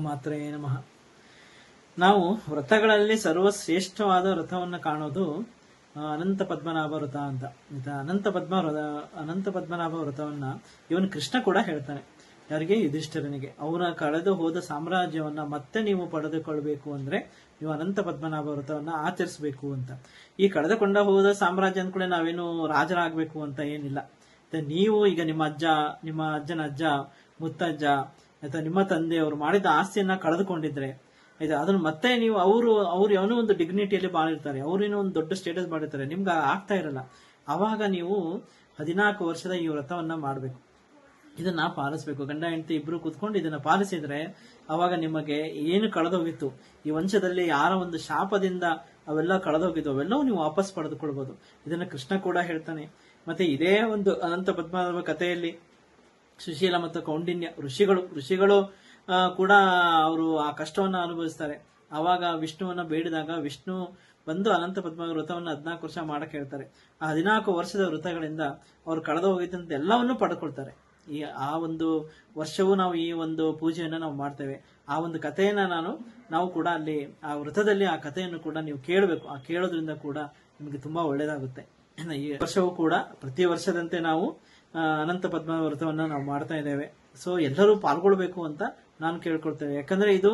ಮಾತ್ರೇ ನಮಃ. ನಾವು ವ್ರತಗಳಲ್ಲಿ ಸರ್ವಶ್ರೇಷ್ಠವಾದ ವ್ರತವನ್ನು ಕಾಣೋದು ಅನಂತ ಪದ್ಮನಾಭ ವ್ರತ ಅಂತ ಅನಂತ ಪದ್ಮ ಅನಂತ ಪದ್ಮನಾಭ ವ್ರತವನ್ನ ಇವನು ಕೃಷ್ಣ ಕೂಡ ಹೇಳ್ತಾನೆ. ಯಾರಿಗೆ? ಯುಧಿಷ್ಠಿರನಿಗೆ. ಅವನ ಕಳೆದು ಹೋದ ಸಾಮ್ರಾಜ್ಯವನ್ನ ಮತ್ತೆ ನೀವು ಪಡೆದುಕೊಳ್ಬೇಕು ಅಂದ್ರೆ ನೀವು ಅನಂತ ಪದ್ಮನಾಭ ವ್ರತವನ್ನ ಆಚರಿಸಬೇಕು ಅಂತ. ಈ ಕಳೆದುಕೊಂಡ ಹೋದ ಸಾಮ್ರಾಜ್ಯ ಅಂದ್ಕೂಡ ನಾವೇನು ರಾಜರಾಗಬೇಕು ಅಂತ ಏನಿಲ್ಲ. ನೀವು ಈಗ ನಿಮ್ಮ ಅಜ್ಜ, ನಿಮ್ಮ ಅಜ್ಜನ ಅಜ್ಜ, ಮುತ್ತಜ್ಜ ಅಥವಾ ನಿಮ್ಮ ತಂದೆ ಅವರು ಮಾಡಿದ ಆಸ್ತಿಯನ್ನ ಕಳೆದುಕೊಂಡಿದ್ರೆ, ಆಯ್ತಾ? ಅದನ್ನ ಮತ್ತೆ ನೀವು ಅವರು, ಅವ್ರು ಯಾವನೋ ಒಂದು ಡಿಗ್ನಿಟಿಯಲ್ಲಿ ಬಾಳಿರ್ತಾರೆ ಅವ್ರೇನೋ ಒಂದು ದೊಡ್ಡ ಸ್ಟೇಟಸ್ ಮಾಡಿರ್ತಾರೆ, ನಿಮ್ಗೆ ಆಗ್ತಾ ಇರಲ್ಲ. ಅವಾಗ ನೀವು ಹದಿನಾಲ್ಕು ವರ್ಷದ ಈ ವ್ರತವನ್ನ ಮಾಡಬೇಕು. ಇದನ್ನ ಪಾಲಿಸ್ಬೇಕು. ಗಂಡ, ಹೆಂಡತಿ ಇಬ್ರು ಕುತ್ಕೊಂಡು ಇದನ್ನ ಪಾಲಿಸಿದ್ರೆ ಅವಾಗ ನಿಮಗೆ ಏನು ಕಳೆದೋಗಿತ್ತು? ಈ ವಂಶದಲ್ಲಿ ಯಾರ ಒಂದು ಶಾಪದಿಂದ ಅವೆಲ್ಲ ಕಳೆದೋಗಿದ್ದು ಅವೆಲ್ಲವೂ ನೀವು ವಾಪಸ್ ಪಡೆದುಕೊಳ್ಬಹುದು ಇದನ್ನ ಕೃಷ್ಣ ಕೂಡ ಹೇಳ್ತಾನೆ. ಮತ್ತೆ ಇದೇ ಒಂದು ಅನಂತ ಪದ್ಮನಾಭ ಕಥೆಯಲ್ಲಿ ಸುಶೀಲ ಮತ್ತು ಕೌಂಡಿನ್ಯ ಋಷಿಗಳು. ಋಷಿಗಳು ಕೂಡ ಅವರು ಆ ಕಷ್ಟವನ್ನು ಅನುಭವಿಸ್ತಾರೆ. ಆವಾಗ ವಿಷ್ಣುವನ್ನ ಬೇಡಿದಾಗ ವಿಷ್ಣು ಬಂದು ಅನಂತ ಪದ್ಮ ವ್ರತವನ್ನ ಹದಿನಾಲ್ಕು ವರ್ಷ ಮಾಡಕ್ಕೆ ಹೇಳ್ತಾರೆ ಆ ಹದಿನಾಲ್ಕು ವರ್ಷದ ವ್ರತಗಳಿಂದ ಅವ್ರು ಕಳೆದು ಹೋಗಿದ್ದಂತ ಎಲ್ಲವನ್ನೂ ಪಡ್ಕೊಳ್ತಾರೆ. ಈ, ಆ ಒಂದು ವರ್ಷವೂ ನಾವು ಈ ಒಂದು ಪೂಜೆಯನ್ನು ನಾವು ಮಾಡ್ತೇವೆ. ಆ ಒಂದು ಕಥೆಯನ್ನ ನಾನು, ನಾವು ಕೂಡ ಅಲ್ಲಿ, ಆ ವೃತದಲ್ಲಿ ಆ ಕಥೆಯನ್ನು ಕೂಡ ನೀವು ಕೇಳಬೇಕು. ಆ ಕೇಳೋದ್ರಿಂದ ಕೂಡ ನಿಮಗೆ ತುಂಬಾ ಒಳ್ಳೇದಾಗುತ್ತೆ. ಈ ವರ್ಷವೂ ಕೂಡ ಪ್ರತಿ ವರ್ಷದಂತೆ ನಾವು ಅನಂತ ಪದ್ಮ ವ್ರತವನ್ನ ನಾವು ಮಾಡ್ತಾ ಇದ್ದೇವೆ. ಸೊ ಎಲ್ಲರೂ ಪಾಲ್ಗೊಳ್ಬೇಕು ಅಂತ ನಾನು ಕೇಳ್ಕೊಳ್ತೇವೆ ಯಾಕಂದ್ರೆ ಇದು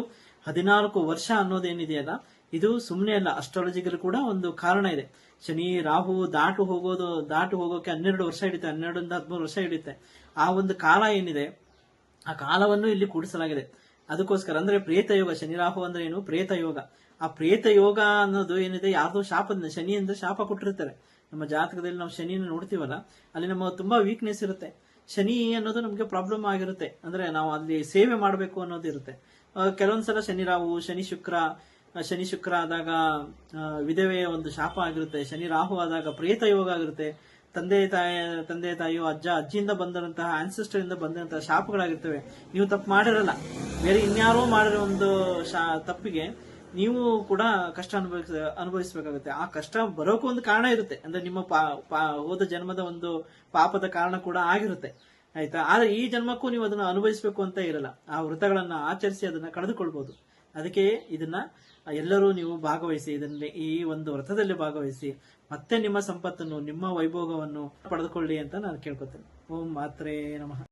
ಹದಿನಾಲ್ಕು ವರ್ಷ ಅನ್ನೋದೇನಿದೆಯಲ್ಲ, ಇದು ಸುಮ್ಮನೆ ಅಲ್ಲ ಅಸ್ಟ್ರಾಲಜಿಗಲ್ ಕೂಡ ಒಂದು ಕಾರಣ ಇದೆ. ಶನಿ, ರಾಹು ದಾಟು ಹೋಗೋದು, ದಾಟು ಹೋಗೋಕೆ ಹನ್ನೆರಡು ವರ್ಷ ಹಿಡಿತೆ ಹನ್ನೆರಡರಿಂದ ಹದಿಮೂರು ವರ್ಷ ಹಿಡಿತೆ ಆ ಒಂದು ಕಾಲ ಏನಿದೆ, ಆ ಕಾಲವನ್ನು ಇಲ್ಲಿ ಕೂಡಿಸಲಾಗಿದೆ. ಅದಕ್ಕೋಸ್ಕರ ಅಂದ್ರೆ ಪ್ರೇತ ಯೋಗ ಶನಿ ರಾಹು ಅಂದ್ರೆ ಏನು? ಪ್ರೇತ ಯೋಗ. ಆ ಪ್ರೇತ ಯೋಗ ಅನ್ನೋದು ಏನಿದೆ? ಯಾರ್ದೋ ಶಾಪದ ಶನಿ ಅಂದ್ರೆ ಶಾಪ ಕೊಟ್ಟಿರ್ತಾರೆ. ನಮ್ಮ ಜಾತಕದಲ್ಲಿ ನಾವು ಶನಿನ ನೋಡ್ತೀವಲ್ಲ ಅಲ್ಲಿ ನಮ್ಮ ತುಂಬಾ ವೀಕ್ನೆಸ್ ಇರುತ್ತೆ. ಶನಿ ಅನ್ನೋದು ನಮಗೆ ಪ್ರಾಬ್ಲಮ್ ಆಗಿರುತ್ತೆ. ಅಂದ್ರೆ ನಾವು ಅಲ್ಲಿ ಸೇವೆ ಮಾಡಬೇಕು ಅನ್ನೋದು ಇರುತ್ತೆ. ಆ, ಕೆಲವೊಂದ್ಸಲ ಶನಿ ರಾಹು ಶನಿ ಶುಕ್ರ ಶನಿ ಶುಕ್ರ ಆದಾಗ ವಿಧವೆಯ ಒಂದು ಶಾಪ ಆಗಿರುತ್ತೆ. ಶನಿ ರಾಹು ಆದಾಗ ಪ್ರೇತ ಯೋಗ ಆಗಿರುತ್ತೆ. ತಂದೆ, ತಾಯಿ, ತಂದೆ, ತಾಯಿಯೋ, ಅಜ್ಜ, ಅಜ್ಜಿಯಿಂದ ಬಂದಿರಂತಹ ಆನ್ಸಿಸ್ಟರ್ ಇಂದ ಬಂದಿರಂತಹ ಶಾಪಗಳಾಗಿರ್ತವೆ. ನೀವು ತಪ್ಪು ಮಾಡಿರಲ್ಲ. ಬೇರೆ ಇನ್ಯಾರೋ ಮಾಡಿರೋ ಒಂದು ಶಾ- ತಪ್ಪಿಗೆ ನೀವು ಕೂಡ ಕಷ್ಟ ಅನುಭವಿಸ, ಅನುಭವಿಸಬೇಕಾಗುತ್ತೆ. ಆ ಕಷ್ಟ ಬರೋಕ್ಕೂ ಒಂದು ಕಾರಣ ಇರುತ್ತೆ. ಅಂದ್ರೆ ನಿಮ್ಮ ಹೋದ ಜನ್ಮದ ಒಂದು ಪಾಪದ ಕಾರಣ ಕೂಡ ಆಗಿರುತ್ತೆ. ಆಯ್ತಾ? ಆದ್ರೆ ಈ ಜನ್ಮಕ್ಕೂ ನೀವು ಅದನ್ನ ಅನುಭವಿಸಬೇಕು ಅಂತ ಇರಲ್ಲ. ಆ ವೃತಗಳನ್ನ ಆಚರಿಸಿ ಅದನ್ನ ಕಳೆದುಕೊಳ್ಬಹುದು ಅದಕ್ಕೆ ಇದನ್ನ ಎಲ್ಲರೂ ನೀವು ಭಾಗವಹಿಸಿ, ಇದನ್ನ ಈ ಒಂದು ವ್ರತದಲ್ಲಿ ಭಾಗವಹಿಸಿ, ಮತ್ತೆ ನಿಮ್ಮ ಸಂಪತ್ತನ್ನು, ನಿಮ್ಮ ವೈಭೋಗವನ್ನು ಪಡೆದುಕೊಳ್ಳಿ ಅಂತ ನಾನು ಕೇಳ್ಕೊತೇನೆ. ಓಂ ಮಾತ್ರೇ ನಮಃ.